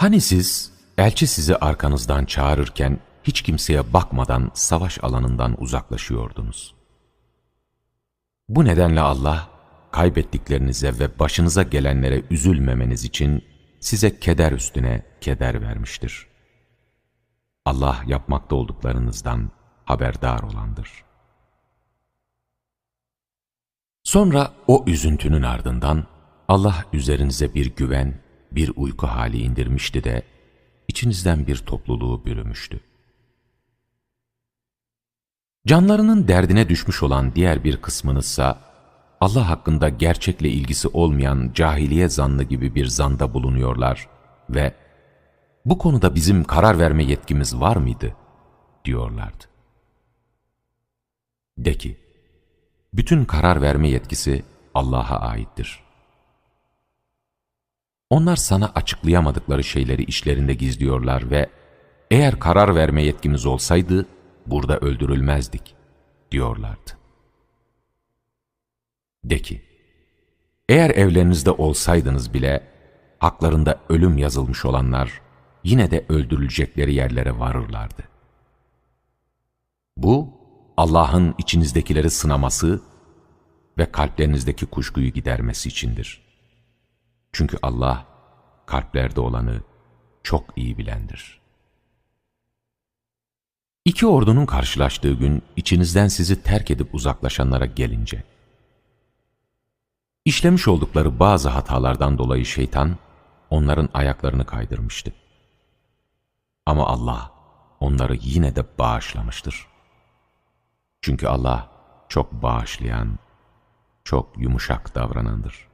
Hani siz elçi sizi arkanızdan çağırırken hiç kimseye bakmadan savaş alanından uzaklaşıyordunuz. Bu nedenle Allah kaybettiklerinize ve başınıza gelenlere üzülmemeniz için size keder üstüne keder vermiştir. Allah yapmakta olduklarınızdan haberdar olandır. Sonra o üzüntünün ardından Allah üzerinize bir güven, bir uyku hali indirmişti de içinizden bir topluluğu bürümüştü. Canlarının derdine düşmüş olan diğer bir kısmınızsa Allah hakkında gerçekle ilgisi olmayan cahiliye zannı gibi bir zanda bulunuyorlar ve bu konuda bizim karar verme yetkimiz var mıydı? diyorlardı. De ki, bütün karar verme yetkisi Allah'a aittir. Onlar sana açıklayamadıkları şeyleri işlerinde gizliyorlar ve eğer karar verme yetkimiz olsaydı burada öldürülmezdik diyorlardı. De ki, eğer evlerinizde olsaydınız bile haklarında ölüm yazılmış olanlar yine de öldürülecekleri yerlere varırlardı. Bu Allah'ın içinizdekileri sınaması ve kalplerinizdeki kuşkuyu gidermesi içindir. Çünkü Allah kalplerde olanı çok iyi bilendir. İki ordunun karşılaştığı gün içinizden sizi terk edip uzaklaşanlara gelince, işlemiş oldukları bazı hatalardan dolayı şeytan onların ayaklarını kaydırmıştı. Ama Allah onları yine de bağışlamıştır. Çünkü Allah çok bağışlayan, çok yumuşak davranandır.